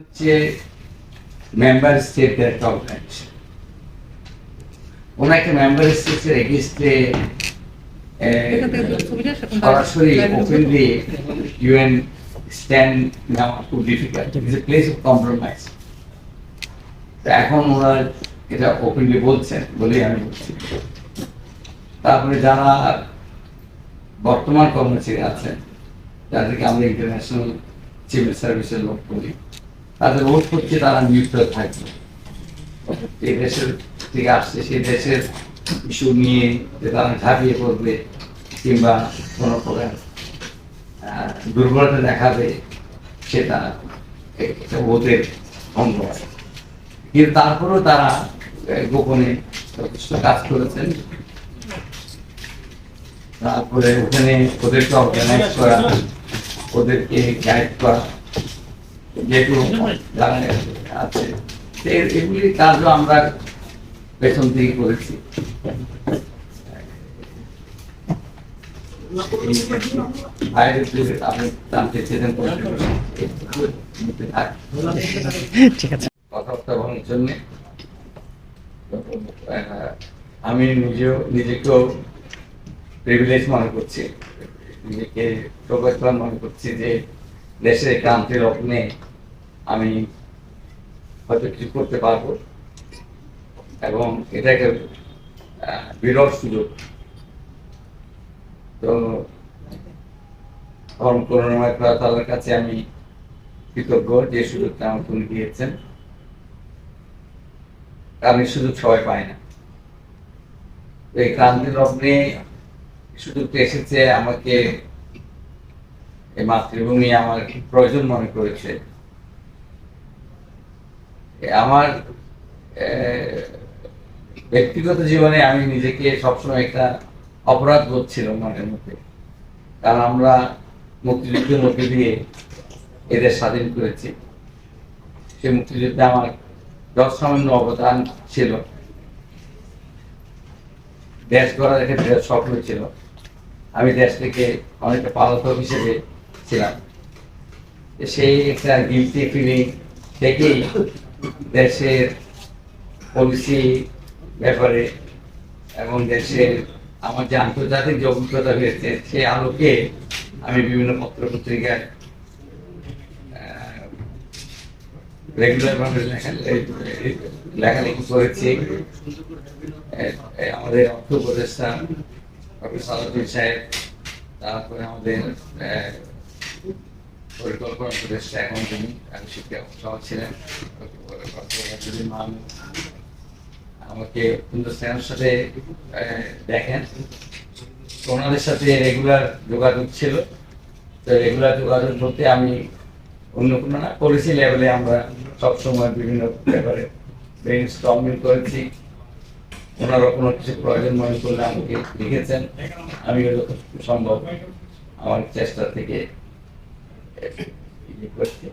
হচ্ছে মেম্বার স্টেটের একটা ওনাকে মেম্বার স্টেটের এগেস্টে তো সরাসরি ওপেনলি ইউএন স্ট্যান্ড নেওয়া খুব difficult it's a place of compromise এখন ওনারা এটা ওপেনলি বলছেন বলেই আমি বলছি। তারপরে যারা বর্তমান কর্মচারী আছেন যাদেরকে আমরা ইন্টারন্যাশনাল সিভিল সার্ভিসের লোক বলি। তাদের ভোট করছে তারা নিউট্রাল থাকবে। এই দেশের থেকে আসছে সেই দেশের ইস্যু নিয়ে যে তারা ঝাঁপিয়ে পড়বে কিংবা কোনো প্রকার দুর্বলতা দেখাবে সেটা ভোটের ভঙ্গ কিন্তু তারপরেও তারা গোপনে যথেষ্ট কাজ করেছেন। তারপরে ওখানে ওদেরকে অর্গানাইজ করা, ওদেরকে গাইড করা। যেগুলো আছে। এগুলি কাজও আমরা পেছন থেকে করেছি। আমি নিজেও নিজেকেও প্রিভিলেজ মনে করছি। নিজেকে সৌভাগ্যবান মনে করছি যে দেশের ক্রান্তির লগ্নে আমি হয়তো কিছু করতে পারব। এবং এটা একটা বিরল সুযোগ। তো করুণাময় তাদের কাছে আমি কৃতজ্ঞ যে সুযোগটা আমাকে উনি দিয়েছেন। এই সুযোগ সবাই পায় না। এই ক্রান্তির লগ্নে সুযোগটা এসেছে, আমাকে এই মাতৃভূমি আমার প্রয়োজন মনে করেছে। আমার ব্যক্তিগত জীবনে আমি নিজেকে সবসময় একটা অপরাধ করছিল ছিল মনের মধ্যে। কারণ আমরা মুক্তিযুদ্ধের মধ্যে দিয়ে এদের স্বাধীন করেছি। সেই মুক্তিযুদ্ধে আমার যত সামান্য অবদান ছিল। দেশ গড়ার ক্ষেত্রে স্বপ্ন ছিল। আমি দেশ থেকে অনেকটা পালাতক হিসেবে ছিলাম। সেই একটা গিলটি ফিলিং থেকেই দেশের পলিসি ব্যাপারে এবং দেশের আমার যে আন্তর্জাতিক যে অভিজ্ঞতা হয়েছে সেই আলোকে আমি বিভিন্ন পত্র পত্রিকায় রেগুলার ভাবে লেখা লেখালেখি করেছি। আমাদের অর্থ উপদেষ্টা ডক্টর সালাউদ্দিন সাহেব, তারপরে আমাদের পরিকল্পনা উপদেষ্টা এখন আমি শিক্ষা সহ ছিলেন আমাকে হিন্দুস্তানের সাথে দেখেন। ওনাদের সাথে রেগুলার যোগাযোগ ছিল। তো রেগুলার যোগাযোগ বলতে আমি অন্য কোনো না পলিসি লেভেলে আমরা সবসময় বিভিন্ন ব্যাপারে ব্রেন স্টর্মিং করেছি। ওনারা কোনো কিছু প্রয়োজন মনে করলে আমাকে লিখেছেন। আমি যতটুকু সম্ভব আমার চেষ্টা থেকে ইয়ে করছি।